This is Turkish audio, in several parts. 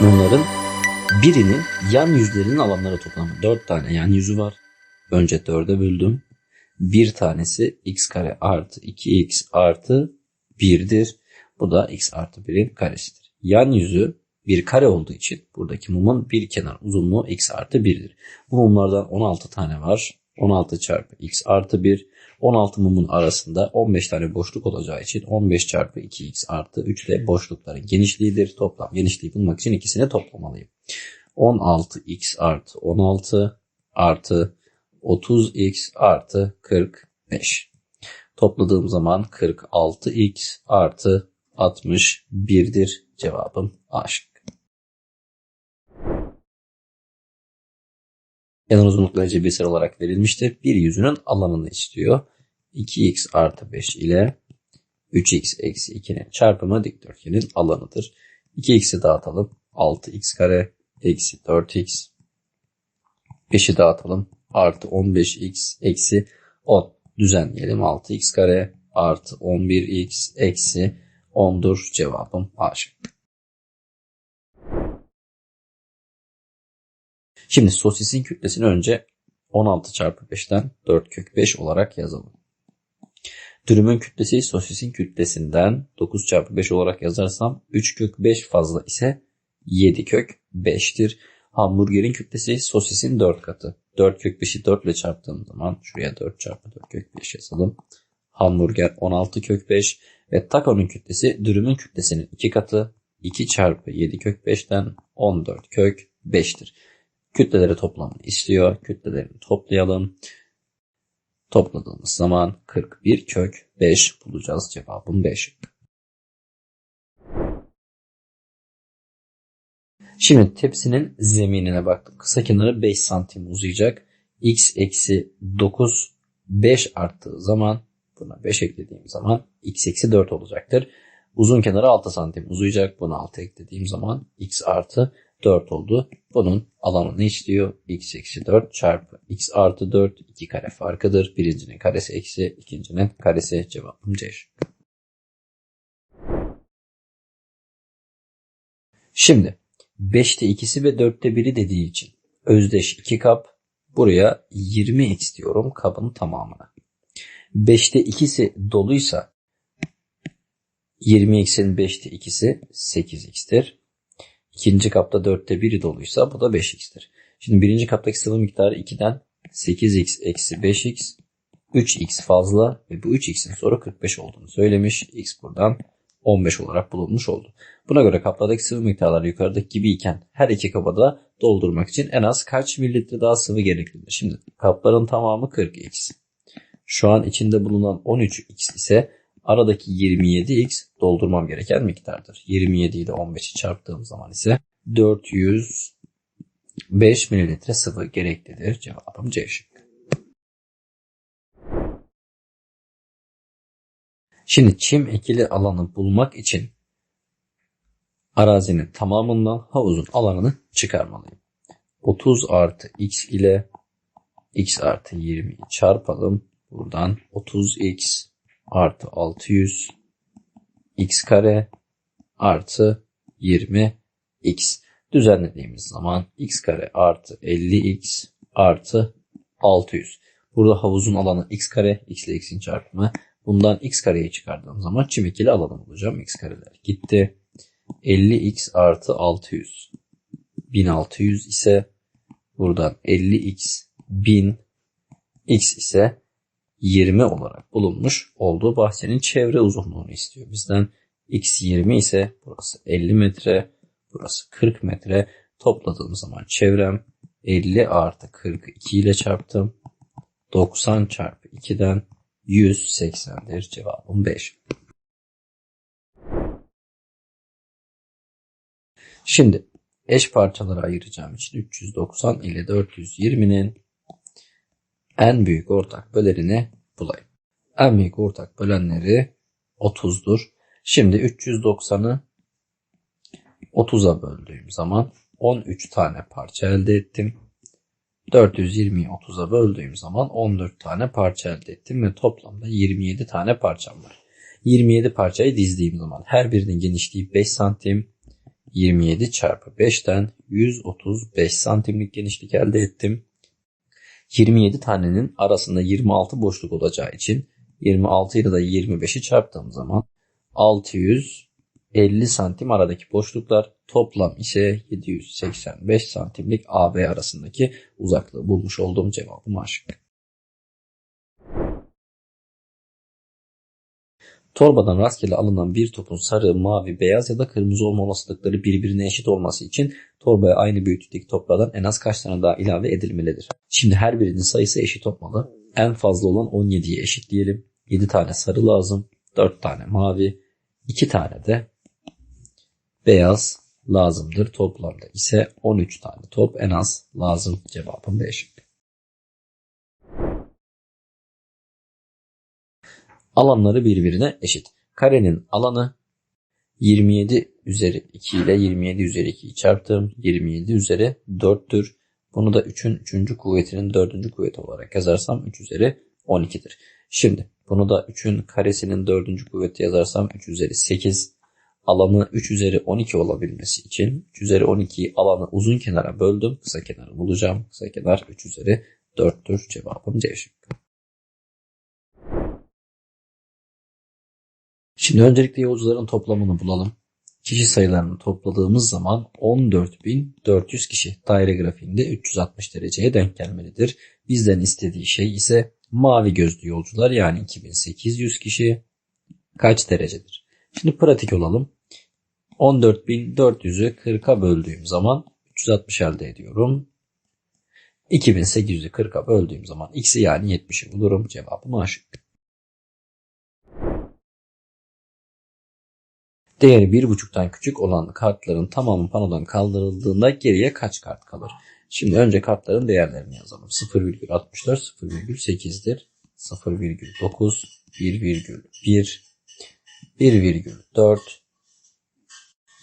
Bunların birinin yan yüzlerinin alanları toplamı. 4 tane yan yüzü var. Önce 4'e böldüm. Bir tanesi x kare artı 2x artı 1'dir. Bu da x artı 1'in karesidir. Yan yüzü bir kare olduğu için buradaki mumun bir kenar uzunluğu x artı 1'dir. Bu mumlardan 16 tane var. 16 çarpı x artı 1. 16 mumun arasında 15 tane boşluk olacağı için 15 çarpı 2x artı 3 de boşlukların genişliğidir. Toplam genişliği bulmak için ikisini toplamalıyım. 16x artı 16 artı 30x artı 45. Topladığım zaman 46x artı 61'dir. Cevabım A Kenar uzunlukları cebirsel olarak verilmiştir. Bir yüzünün alanını istiyor. 2x artı 5 ile 3x eksi 2'nin çarpımı dikdörtgenin alanıdır. 2x'i dağıtalım. 6x kare eksi 4x. 5'i dağıtalım. Artı 15x eksi 10. Düzenleyelim. 6x kare artı 11x eksi 10'dur. Cevabım A. Şimdi sosisin kütlesini önce 16 çarpı 5'ten 4 kök 5 olarak yazalım. Dürümün kütlesi sosisin kütlesinden 9 çarpı 5 olarak yazarsam 3 kök 5 fazla ise 7 kök 5'tir. Hamburgerin kütlesi sosisin 4 katı. 4 kök 5'i 4 ile çarptığım zaman şuraya 4 çarpı 4 kök 5 yazalım. Hamburger 16 kök 5 ve takonun kütlesi dürümün kütlesinin 2 katı. 2 çarpı 7 kök 5'ten 14 kök 5'tir. Kütleleri toplamını istiyor. Kütlelerini toplayalım. Topladığımız zaman 41 kök 5 bulacağız. Cevabım 5. Şimdi tepsinin zeminine baktım. Kısa kenarı 5 santim uzayacak. x eksi 9 5 arttığı zaman buna 5 eklediğim zaman x eksi 4 olacaktır. Uzun kenarı 6 santim uzayacak. Buna 6 eklediğim zaman x artı 4 oldu. Bunun alanını istiyor. x eksi 4 çarpı x artı 4 2 kare farkıdır. Birincinin karesi eksi ikincinin karesi cevabım C. Şimdi 5'te ikisi ve 4'te 1'i dediği için özdeş 2 kap buraya 20x diyorum kabın tamamına. 5'te ikisi doluysa 20x'in 5'te ikisi 8x'tir. İkinci kapta 4'te 1'i doluysa bu da 5x'tir. Şimdi birinci kaptaki sıvı miktarı 2'den 8x eksi 5x 3x fazla ve bu 3x'in soru 45 olduğunu söylemiş. x buradan 15 olarak bulunmuş oldu. Buna göre kaplardaki sıvı miktarları yukarıdaki gibi iken her iki kaba da doldurmak için en az kaç mililitre daha sıvı gereklidir? Şimdi kapların tamamı 40x. Şu an içinde bulunan 13x ise aradaki 27x doldurmam gereken miktardır. 27 ile 15'i çarptığım zaman ise 405 mililitre sıvı gereklidir. Cevabım C şıkkı. Şimdi çim ekili alanı bulmak için arazinin tamamından havuzun alanını çıkarmalıyım. 30 artı x ile x artı 20'yi çarpalım. Buradan 30x artı 600 x kare artı 20 x düzenlediğimiz zaman x kare artı 50x artı 600. Burada havuzun alanı x kare x ile x'in çarpımı. Bundan x kareyi çıkardığım zaman çim ikili alanı bulacağım. x kareler gitti. 50x artı 600. 1600 ise buradan 50x 1000 x ise 20 olarak bulunmuş olduğu bahçenin çevre uzunluğunu istiyor. Bizden x 20 ise burası 50 metre, burası 40 metre. Topladığım zaman çevrem 50 artı 42 ile çarptım. 90 çarpı 2'den 180'dir. Cevabım 5. Şimdi eş parçalara ayıracağım için 390 ile 420'nin en büyük ortak bölerini bulayım. En büyük ortak bölenleri 30'dur. Şimdi 390'ı 30'a böldüğüm zaman 13 tane parça elde ettim. 420'yi 30'a böldüğüm zaman 14 tane parça elde ettim ve toplamda 27 tane parçam var. 27 parçayı dizdiğim zaman her birinin genişliği 5 santim, 27 çarpı 5'ten 135 santimlik genişlik elde ettim. 27 tanenin arasında 26 boşluk olacağı için 26 ile de 25'i çarptığım zaman 650 santim aradaki boşluklar toplam ise 785 santimlik AB arasındaki uzaklığı bulmuş olduğum cevabım aşık. Torbadan rastgele alınan bir topun sarı, mavi, beyaz ya da kırmızı olma olasılıkları birbirine eşit olması için torbaya aynı büyüklükteki toplardan en az kaç tane daha ilave edilmelidir? Şimdi her birinin sayısı eşit olmalı. En fazla olan 17'yi eşitleyelim. 7 tane sarı lazım, 4 tane mavi, 2 tane de beyaz lazımdır. Toplamda ise 13 tane top en az lazım. Cevabım B Alanları birbirine eşit. Karenin alanı 27 üzeri 2 ile 27 üzeri 2'yi çarptım. 27 üzeri 4'tür. Bunu da 3'ün 3. kuvvetinin 4. kuvveti olarak yazarsam 3 üzeri 12'dir. Şimdi bunu da 3'ün karesinin 4. kuvveti yazarsam 3 üzeri 8. Alanı 3 üzeri 12 olabilmesi için 3 üzeri 12'yi alanı uzun kenara böldüm. Kısa kenarı bulacağım. Kısa kenar 3 üzeri 4'tür. Cevabım C şıkkı. Şimdi öncelikle yolcuların toplamını bulalım. Kişi sayılarını topladığımız zaman 14.400 kişi daire grafiğinde 360 dereceye denk gelmelidir. Bizden istediği şey ise mavi gözlü yolcular yani 2800 kişi kaç derecedir? Şimdi pratik olalım. 14.400'ü 40'a böldüğüm zaman 360 elde ediyorum. 2800'ü 40'a böldüğüm zaman x'i yani 70'i bulurum. Cevabım A şıkkı. Değeri 1.5'tan küçük olan kartların tamamı panodan kaldırıldığında geriye kaç kart kalır? Şimdi önce kartların değerlerini yazalım. 0,64 0,8'dir. 0,9 1,1 1,4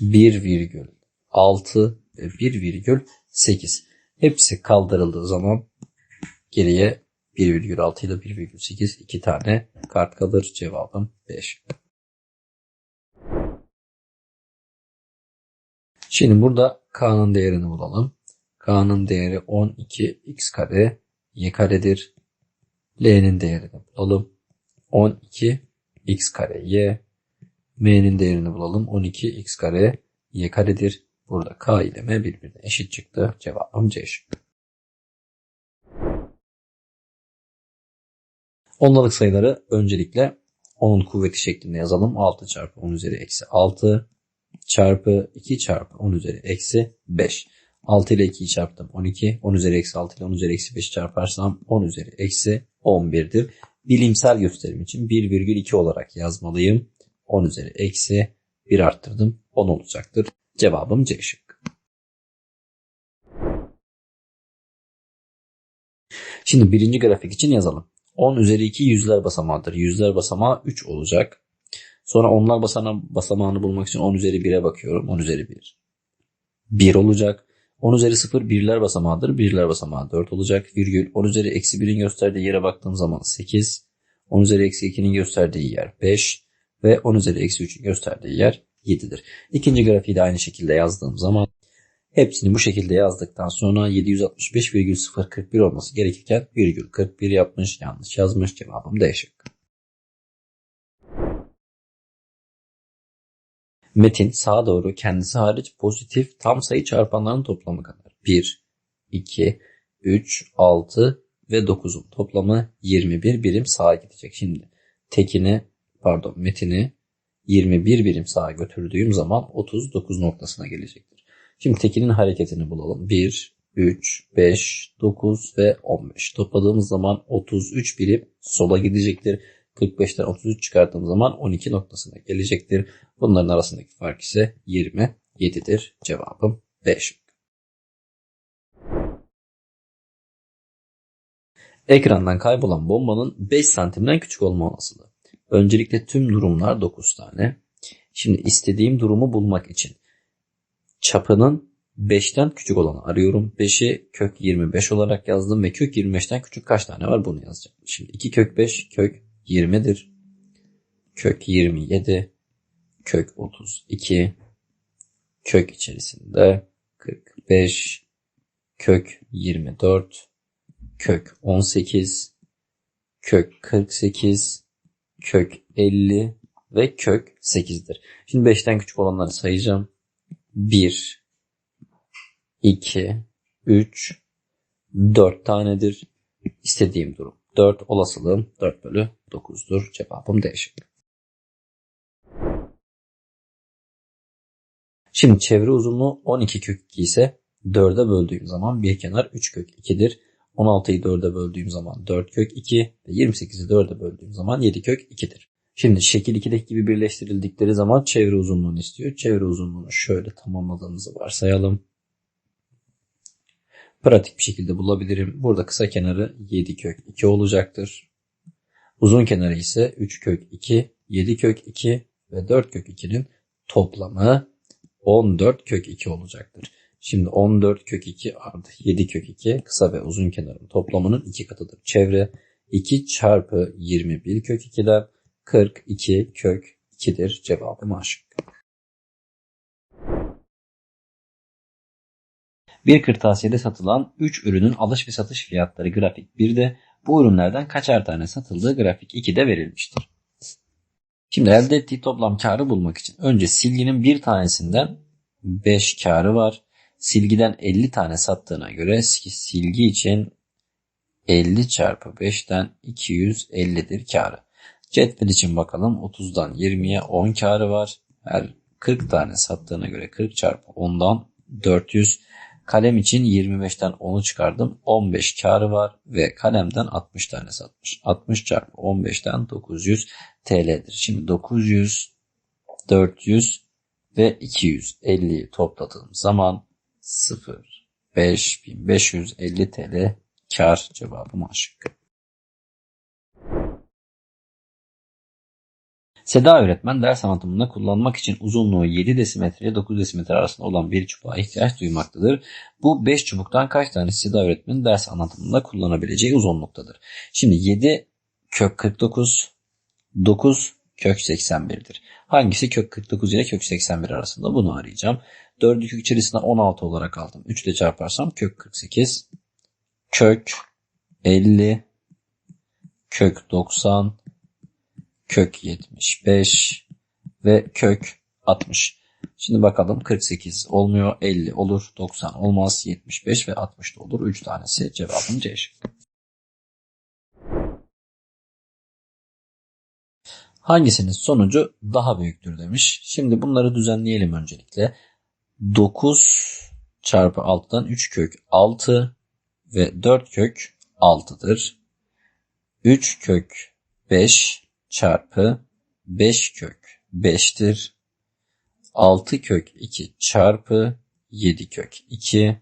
1,6 ve 1,8 hepsi kaldırıldığı zaman geriye 1,6 ile 1,8 iki tane kart kalır. Cevabım 5. Şimdi burada k'nın değerini bulalım. k'nın değeri 12 x kare y karedir. l'nin değerini bulalım. 12 x kare y. m'nin değerini bulalım. 12 x kare y karedir. Burada k ile m birbirine eşit çıktı. Cevabım C şıkkı. Ondalık sayıları öncelikle 10'un kuvveti şeklinde yazalım. 6 çarpı 10 üzeri eksi 6 çarpı 2 çarpı 10 üzeri eksi 5. 6 ile 2'yi çarptım 12. 10 üzeri eksi 6 ile 10 üzeri eksi 5 çarparsam 10 üzeri eksi 11'dir. Bilimsel gösterim için 1,2 olarak yazmalıyım. 10 üzeri eksi 1 arttırdım. 10 olacaktır. Cevabım C şıkkı. Şimdi birinci grafik için yazalım. 10 üzeri 2 yüzler basamağıdır. Yüzler basamağı 3 olacak. Sonra onlar basana, basamağını bulmak için 10 üzeri 1'e bakıyorum. 10 üzeri 1. 1 olacak. 10 üzeri 0 birler basamağıdır. Birler basamağı 4 olacak. Virgül. 10 üzeri eksi 1'in gösterdiği yere baktığım zaman 8. 10 üzeri eksi 2'nin gösterdiği yer 5. Ve 10 üzeri eksi 3'ün gösterdiği yer 7'dir. İkinci grafiği de aynı şekilde yazdığım zaman hepsini bu şekilde yazdıktan sonra 765,041 olması gerekirken virgül 41 yapmış. Yanlış yazmış. Cevabım D şıkkı. Metin sağa doğru kendisi hariç pozitif tam sayı çarpanların toplamı kadar. 1, 2, 3, 6 ve 9'un toplamı 21 birim sağa gidecek. Şimdi tekini pardon metini 21 birim sağa götürdüğüm zaman 39 noktasına gelecektir. Şimdi tekinin hareketini bulalım. 1, 3, 5, 9 ve 15. Topladığımız zaman 33 birim sola gidecektir. 45'ten 33 çıkarttığım zaman 12 noktasına gelecektir. Bunların arasındaki fark ise 27'dir. Cevabım 5. Ekrandan kaybolan bombanın 5 santimden küçük olma olasılığı. Öncelikle tüm durumlar 9 tane. Şimdi istediğim durumu bulmak için çapının 5'ten küçük olanı arıyorum. 5'i kök 25 olarak yazdım ve kök 25'ten küçük kaç tane var bunu yazacağım. Şimdi 2 kök 5 kök 20'dir. Kök 27 kök 32 kök içerisinde 45 kök 24 kök 18 kök 48 kök 50 ve kök 8'dir. Şimdi 5'ten küçük olanları sayacağım. 1 2 3 4 tanedir. İstediğim durum. 4 olasılığım 4 bölü 9'dur. Cevabım değişik. Şimdi çevre uzunluğu 12 kök 2 ise 4'e böldüğüm zaman bir kenar 3 kök 2'dir. 16'yı 4'e böldüğüm zaman 4 kök 2 ve 28'i 4'e böldüğüm zaman 7 kök 2'dir. Şimdi şekil 2'deki gibi birleştirildikleri zaman çevre uzunluğunu istiyor. Çevre uzunluğunu şöyle tamamladığımızı varsayalım. Pratik bir şekilde bulabilirim. Burada kısa kenarı 7 kök 2 olacaktır. Uzun kenarı ise 3 kök 2, 7 kök 2 ve 4 kök 2'nin toplamı 14 kök 2 olacaktır. Şimdi 14 kök 2 artı 7 kök 2 kısa ve uzun kenarın toplamının 2 katıdır. Çevre 2 çarpı 21 kök 2'den 42 kök 2'dir. Cevabım A. Bir kırtasiyede satılan 3 ürünün alış ve satış fiyatları grafik 1'de bu ürünlerden kaçar tane satıldığı grafik 2'de verilmiştir. Şimdi elde ettiği toplam karı bulmak için önce silginin bir tanesinden 5 karı var. Silgiden 50 tane sattığına göre silgi için 50 çarpı 5'ten 250'dir karı. Cetvel için bakalım 30'dan 20'ye 10 karı var. Her 40 tane sattığına göre 40 çarpı 10'dan 400. Kalem için 25'ten 10'u çıkardım. 15 karı var ve kalemden 60 tane satmış. 60 çarpı 15'ten 900 TL'dir. Şimdi 900, 400 ve 250'yi topladığım zaman 0, 5550 TL kar cevabım aşık. Seda öğretmen ders anlatımında kullanmak için uzunluğu 7 desimetre ile 9 desimetre arasında olan bir çubuğa ihtiyaç duymaktadır. Bu 5 çubuktan kaç tanesi Seda öğretmenin ders anlatımında kullanabileceği uzunluktadır. Şimdi 7 kök 49, 9 kök 81'dir. Hangisi kök 49 ile kök 81 arasında bunu arayacağım. 4'ü kök içerisinde 16 olarak aldım. 3 ile çarparsam kök 48, kök 50, kök 90, kök 75 ve kök 60. Şimdi bakalım 48 olmuyor 50 olur 90 olmaz 75 ve 60 da olur 3 tanesi cevabım C şıkkı. Hangisinin sonucu daha büyüktür demiş. Şimdi bunları düzenleyelim öncelikle. 9 çarpı 6'dan 3 kök 6 ve 4 kök 6'dır. 3 kök 5 çarpı 5 kök 5'tir. 6 kök 2 çarpı 7 kök 2.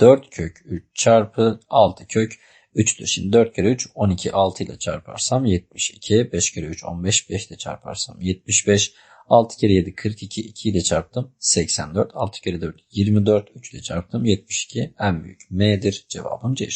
4 kök 3 çarpı 6 kök 3'tür. Şimdi 4 kere 3 12 6 ile çarparsam 72. 5 kere 3 15 5 ile çarparsam 75. 6 kere 7 42 2 ile çarptım 84. 6 kere 4 24 3 ile çarptım 72 en büyük M'dir. Cevabım C.